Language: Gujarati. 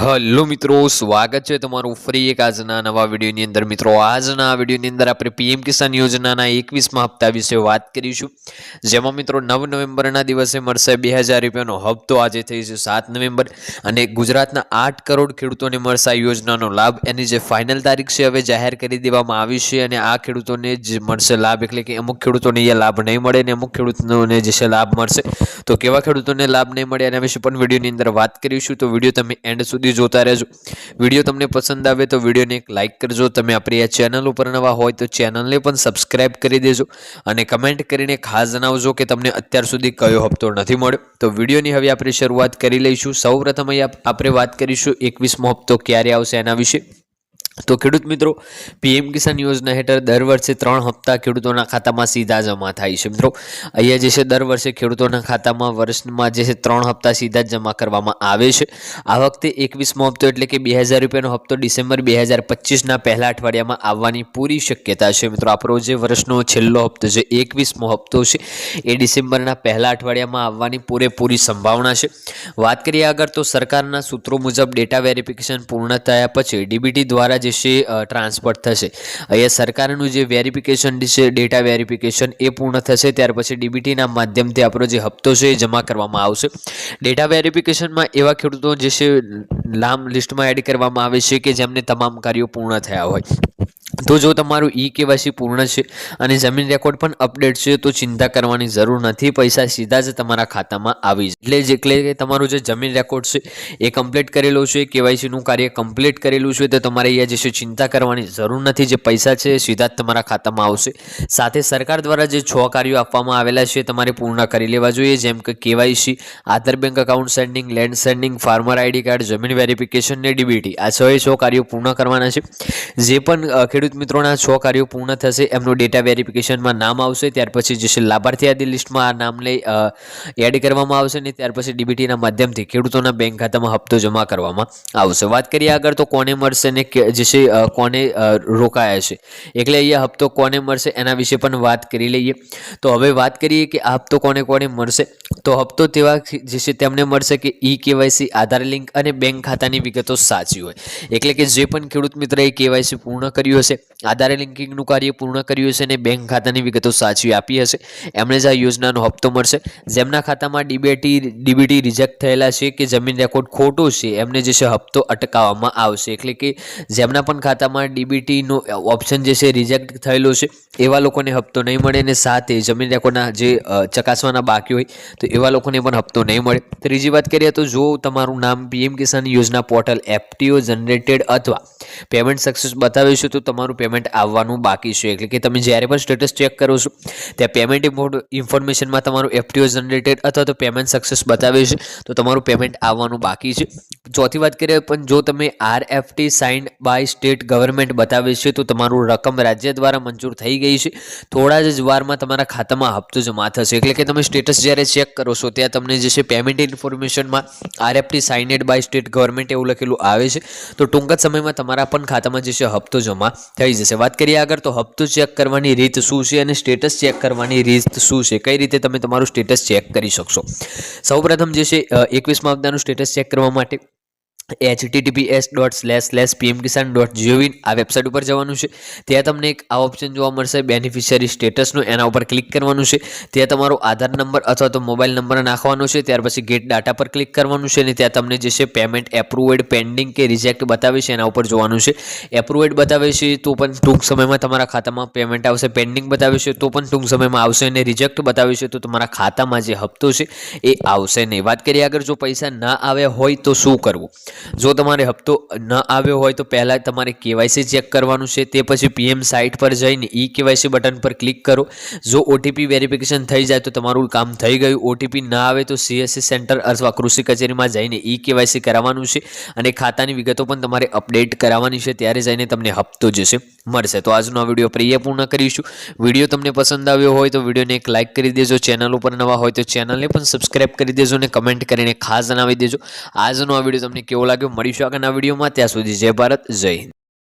હલો મિત્રો, સ્વાગત છે તમારું ફ્રી એક આજના નવા વિડીયોની અંદર. મિત્રો, આજના વિડીયોની અંદર આપણે પીએમ કિસાન યોજનાના એકવીસમાં હપ્તા વિશે વાત કરીશું. જેમાં મિત્રો, નવ નવેમ્બરના દિવસે મળશે બે હજાર રૂપિયાનો હપ્તો. આજે થઈ છે સાત નવેમ્બર અને ગુજરાતના આઠ કરોડ ખેડૂતોને મળશે આ યોજનાનો લાભ. એની જે ફાઇનલ તારીખ છે, હવે જાહેર કરી દેવામાં આવી છે અને આ ખેડૂતોને જ મળશે લાભ. એટલે કે અમુક ખેડૂતોને એ લાભ નહીં મળે અને અમુક ખેડૂતોને જે છે લાભ મળશે. તો કેવા ખેડૂતોને લાભ નહીં મળે એના વિશે પણ વિડીયોની અંદર વાત કરીશું. તો વીડિયો તમે એન્ડ સુધી જોતા રહેજો. વીડિયો તમને પસંદ આવે તો વિડીયોને એક લાઇક કરજો. તમે આપણી આ ચેનલ ઉપર નવા હોય તો ચેનલને પણ સબસ્ક્રાઇબ કરી દેજો અને કમેન્ટ કરીને ખાસ જણાવજો કે તમને અત્યાર સુધી કયો હપ્તો નથી મળ્યો. તો વિડીયોની હવે આપણે શરૂઆત કરી લઈશું. સૌપ્રથમ અહીંયા આપણે વાત કરીશું એકવીસમો હપ્તો ક્યારે આવશે એના વિશે. તો ખેડૂત મિત્રો, પીએમ કિસાન યોજના હેઠળ દર વર્ષે ત્રણ હપ્તા ખેડૂતોના ખાતામાં સીધા જમા થાય છે મિત્રો. અહીંયા જે છે, દર વર્ષે ખેડૂતોના ખાતામાં વર્ષમાં જે છે, ત્રણ હપ્તા સીધા જમા કરવામાં આવે છે. આ વખતે એકવીસમો હપ્તો એટલે કે બે હજાર રૂપિયાનો હપ્તો ડિસેમ્બર બે હજાર પચીસના પહેલા અઠવાડિયામાં આવવાની પૂરી શક્યતા છે મિત્રો. આપણો જે વર્ષનો છેલ્લો હપ્તો છે, એકવીસમો હપ્તો છે, એ ડિસેમ્બરના પહેલા અઠવાડિયામાં આવવાની પૂરેપૂરી સંભાવના છે. વાત કરીએ આગળ તો સરકારના સૂત્રો મુજબ ડેટા વેરિફિકેશન પૂર્ણ થયા પછી ડીબીટી દ્વારા જે છે ટ્રાન્સફર થશે. અહીંયા સરકારનું જે વેરિફિકેશન છે ડેટા વેરિફિકેશન એ પૂર્ણ થશે, ત્યાર પછી ડીબીટીના માધ્યમથી આપણો જે હપ્તો છે એ જમા કરવામાં આવશે. ડેટા વેરિફિકેશનમાં એવા ખેડૂતો જે છે, લાંબ લિસ્ટમાં એડ કરવામાં આવે છે કે જેમને તમામ કાર્યો પૂર્ણ થયા હોય. તો જો તમારું ઈ કેવાયસી પૂર્ણ છે અને જમીન રેકોર્ડ પણ અપડેટ છે, તો ચિંતા કરવાની જરૂર નથી. પૈસા સીધા જ તમારા ખાતામાં આવી એટલે જ એટલે કે તમારું જે જમીન રેકોર્ડ છે, એ કમ્પ્લીટ કરેલું છે, કેવાયસીનું કાર્ય કમ્પ્લીટ કરેલું છે, તો તમારે અહીંયા જે છે ચિંતા કરવાની જરૂર નથી. જે પૈસા છે, સીધા જ તમારા ખાતામાં આવશે. સાથે સરકાર દ્વારા જે છ કાર્યો આપવામાં આવેલા છે તમારે પૂર્ણ કરી લેવા જોઈએ. જેમ કે KYC, Aadhaar bank account sending, land sending, farmer ID card, જમીન વેરિફિકેશન ને ડીબીટી. આ છ છ કાર્યો પૂર્ણ કરવાના છે. જે પણ ખેડૂત ખેડૂત મિત્રોના છ કાર્યો પૂર્ણ થશે, એમનું ડેટા વેરિફિકેશનમાં નામ આવશે, ત્યાર પછી જે છે લાભાર્થી યાદી લિસ્ટમાં આ નામ લઈ એડ કરવામાં આવશે ને ત્યાર પછી ડીબીટીના માધ્યમથી ખેડૂતોના બેંક ખાતામાં હપ્તો જમા કરવામાં આવશે. વાત કરીએ આગળ તો કોને મળશે ને જે છે કોને રોકાયા છે? એટલે અહીંયા હપ્તો કોને મળશે એના વિશે પણ વાત કરી લઈએ. તો હવે વાત કરીએ કે આ હપ્તો કોને કોને મળશે? તો હપ્તો તેવા જે છે તેમને મળશે કે ઈ કેવાયસી આધાર લિંક અને બેંક ખાતાની વિગતો સાચી હોય. એટલે કે જે પણ ખેડૂત મિત્રએ કેવાયસી પૂર્ણ કર્યું હશે આધાર લિંકિંગનું કાર્ય પૂર્ણ કર્યું હશે અને બેંક ખાતાની વિગતો સાચવી આપી હશે. એમણે જ આ યોજનાનો હપ્તો મળશે. જેમના ખાતામાં ડીબીટી ડીબીટી રિજેક્ટ થયેલા છે કે જમીન રેકોર્ડ ખોટો છે, એમને જે છે હપ્તો અટકાવવામાં આવશે. એટલે કે જેમના પણ ખાતામાં ડીબીટીનો ઓપ્શન જે છે રિજેક્ટ થયેલો છે, એવા લોકોને હપ્તો નહીં મળે અને સાથે જમીન રેકોર્ડના જે ચકાસવાના બાકી હોય, તો એવા લોકોને પણ હપ્તો નહીં મળે. ત્રીજી વાત કરીએ તો જો તમારું નામ PM Kisan Yojana portal FTO generated અથવા પેમેન્ટ સક્સેસ બતાવ્યું છે તો તમારું પેમેન્ટ આવવાનું બાકી છે. એટલે કે તમે જ્યારે પણ સ્ટેટસ ચેક કરો છો, ત્યાં પેમેન્ટ ઇન્ફોર્મેશનમાં તમારું એફટીઓ જનરેટેડ અથવા તો પેમેન્ટ સક્સેસ બતાવે છે, તો તમારું પેમેન્ટ આવવાનું બાકી છે. ચોથી વાત કરીએ પણ જો તમે R FT sign by state government બતાવે છે, તો તમારું રકમ રાજ્ય દ્વારા મંજૂર થઈ ગઈ છે. થોડા જ વારમાં તમારા ખાતામાં હપ્તો જમા થશે. એટલે કે તમે સ્ટેટસ જ્યારે ચેક કરો છો, ત્યાં તમને જે છે payment ઇન્ફોર્મેશનમાં RFT signed by state government એવું લખેલું આવે છે. તો ટૂંક જ સમયમાં તમારા પણ ખાતામાં જે છે હપ્તો જમા થઈ જશે. વાત કરીએ આગળ તો હપ્તો ચેક કરવાની રીત શું છે અને સ્ટેટસ ચેક કરવાની રીત શું છે? કઈ રીતે તમે તમારું સ્ટેટસ ચેક કરી શકશો? સૌપ્રથમ જે છે એકવીસમાં હપ્તાનું સ્ટેટસ ચેક કરવા માટે HTTPS dot slash slash PM Kisan dot G O V in આ વેબસાઇટ ઉપર જવાનું છે. ત્યાં તમને એક આ ઓપ્શન જોવા મળશે બેનિફિશિયરી સ્ટેટસનું એના ઉપર ક્લિક કરવાનું છે. ત્યાં તમારો આધાર નંબર અથવા તો મોબાઈલ નંબર નાખવાનો છે, ત્યાર પછી ગેટ ડાટા પર ક્લિક કરવાનું છે અને ત્યાં તમને જે છે પેમેન્ટ એપ્રુવેડ પેન્ડિંગ કે રિજેક્ટ બતાવે છે, એના ઉપર જોવાનું છે. એપ્રુવેડ બતાવે છે તો પણ ટૂંક સમયમાં તમારા ખાતામાં પેમેન્ટ આવશે પેન્ડિંગ બતાવે છે તો પણ ટૂંક સમયમાં આવશે અને રિજેક્ટ બતાવે છે તો તમારા ખાતામાં જે હપ્તો છે એ આવશે નહીં. વાત કરીએ આગળ જો પૈસા ના આવ્યા હોય તો શું કરવું? જો તમારે હપ્તો ન આવ્યો હોય તો પહેલાં તમારે કેવાયસી ચેક કરવાનું છે, તે પછી પીએમ સાઇટ પર જઈને ઈ કેવાયસી બટન પર ક્લિક કરો. જો ઓટીપી વેરિફિકેશન થઈ જાય તો તમારું કામ થઈ ગયું. ઓટીપી ના આવે તો સીએસસી સેન્ટર અથવા કૃષિ કચેરીમાં જઈને ઈ કેવાયસી કરાવવાનું છે અને ખાતાની વિગતો પણ તમારે અપડેટ કરાવવાની છે, ત્યારે જઈને તમને હપ્તો જશે મળશે. તો આજનો આ વીડિયો પ્રિય પૂર્ણ કરીશું. વીડિયો તમને પસંદ આવ્યો હોય તો વિડીયોને એક લાઇક કરી દેજો. ચેનલ ઉપર નવા હોય તો ચેનલને પણ સબસ્ક્રાઈબ કરી દેજો અને કમેન્ટ કરીને ખાસ જણાવી દેજો. આજનો આ વીડિયો તમને કેવો લાગ્યો મળીશું આગળના વિડીયોમાં. ત્યાં સુધી જય ભારત જય હિન્દ.